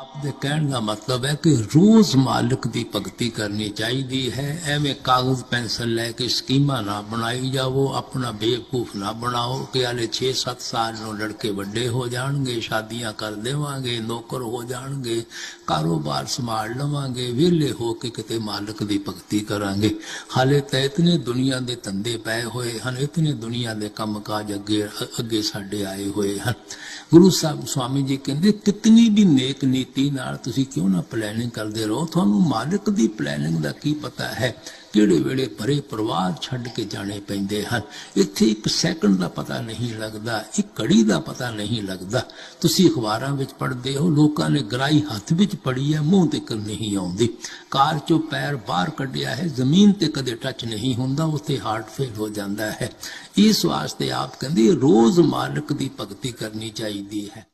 ਆਪ ਦੇ ਕਹਿਣ ਦਾ ਮਤਲਬ ਹੈ ਕਿ ਰੋਜ਼ ਮਾਲਕ ਦੀ ਭਗਤੀ ਕਰਨੀ ਚਾਹੀਦੀ ਹੈ। ਐਵੇਂ ਕਾਗਜ਼, ਪੈਨਸਲ ਲੈ ਕੇ ਸਕੀਮਾਂ ਨਾ ਬਣਾਈ ਜਾਵੋ, ਆਪਣਾ ਬੇਵਕੂਫ ਨਾ ਬਣਾਓ ਕਿ ਹਾਲੇ 6-7 ਸਾਲ ਨੂੰ ਲੜਕੇ ਵੱਡੇ ਹੋ ਜਾਣਗੇ, ਸ਼ਾਦੀਆਂ ਕਰ ਦੇਵਾਂਗੇ, ਨੌਕਰ ਹੋ ਜਾਣਗੇ, ਕਾਰੋਬਾਰ ਸੰਭਾਲ ਲਵਾਂਗੇ, ਵਿਹਲੇ ਹੋ ਕੇ ਕਿਤੇ ਮਾਲਕ ਦੀ ਭਗਤੀ ਕਰਾਂਗੇ। ਹਾਲੇ ਤਾਂ ਇਤਨੇ ਦੁਨੀਆ ਦੇ ਧੰਦੇ ਪਏ ਹੋਏ ਹਨ, ਇਤਨੇ ਦੁਨੀਆ ਦੇ ਕੰਮਕਾਜ ਅੱਗੇ ਅੱਗੇ ਸਾਡੇ ਆਏ ਹੋਏ ਹਨ। ਗੁਰੂ ਸਾਹਿਬ, ਸਵਾਮੀ ਜੀ ਕਹਿੰਦੇ, ਕਿਤਨੀ ਵੀ ਨੇਕ ਨੀਤੀ ਨਾਲ ਤੁਸੀਂ ਕਿਉਂ ਨਾ ਪਲੈਨਿੰਗ ਕਰਦੇ ਰਹੋ? ਤੁਹਾਨੂੰ ਮਾਲਕ ਦੀ ਪਲੈਨਿੰਗ ਦਾ ਕੀ ਪਤਾ ਹੈ? ਕਿਹੜੇ ਵੇਲੇ ਭਰੇ ਪਰਿਵਾਰ ਛੱਡ ਕੇ ਜਾਣੇ ਪੈਂਦੇ ਹਨ? ਇੱਥੇ ਇੱਕ ਸੈਕਿੰਡ ਦਾ ਪਤਾ ਨਹੀਂ ਲੱਗਦਾ, ਇੱਕ ਘੜੀ ਦਾ ਪਤਾ ਨਹੀਂ ਲੱਗਦਾ। ਤੁਸੀਂ ਅਖਬਾਰਾਂ ਵਿੱਚ ਪੜ੍ਹਦੇ ਹੋ, ਲੋਕਾਂ ਨੇ ਗਰਾਈ ਹੱਥ ਵਿੱਚ ਪੜੀ ਹੈ, ਮੂੰਹ ਤੇ ਕਰ ਨਹੀਂ ਆਉਂਦੀ। ਕਾਰ ਚੋਂ ਪੈਰ ਬਾਹਰ ਕੱਢਿਆ ਹੈ, ਜ਼ਮੀਨ ਤੇ ਕਦੇ ਟੱਚ ਨਹੀਂ ਹੁੰਦਾ, ਉੱਥੇ ਹਾਰਟ ਫੇਲ ਹੋ ਜਾਂਦਾ ਹੈ। ਇਸ ਵਾਸਤੇ ਆਪ ਕਹਿੰਦੇ, ਰੋਜ਼ ਮਾਲਕ ਦੀ ਭਗਤੀ ਕਰਨੀ ਚਾਹੀਦੀ ਹੈ।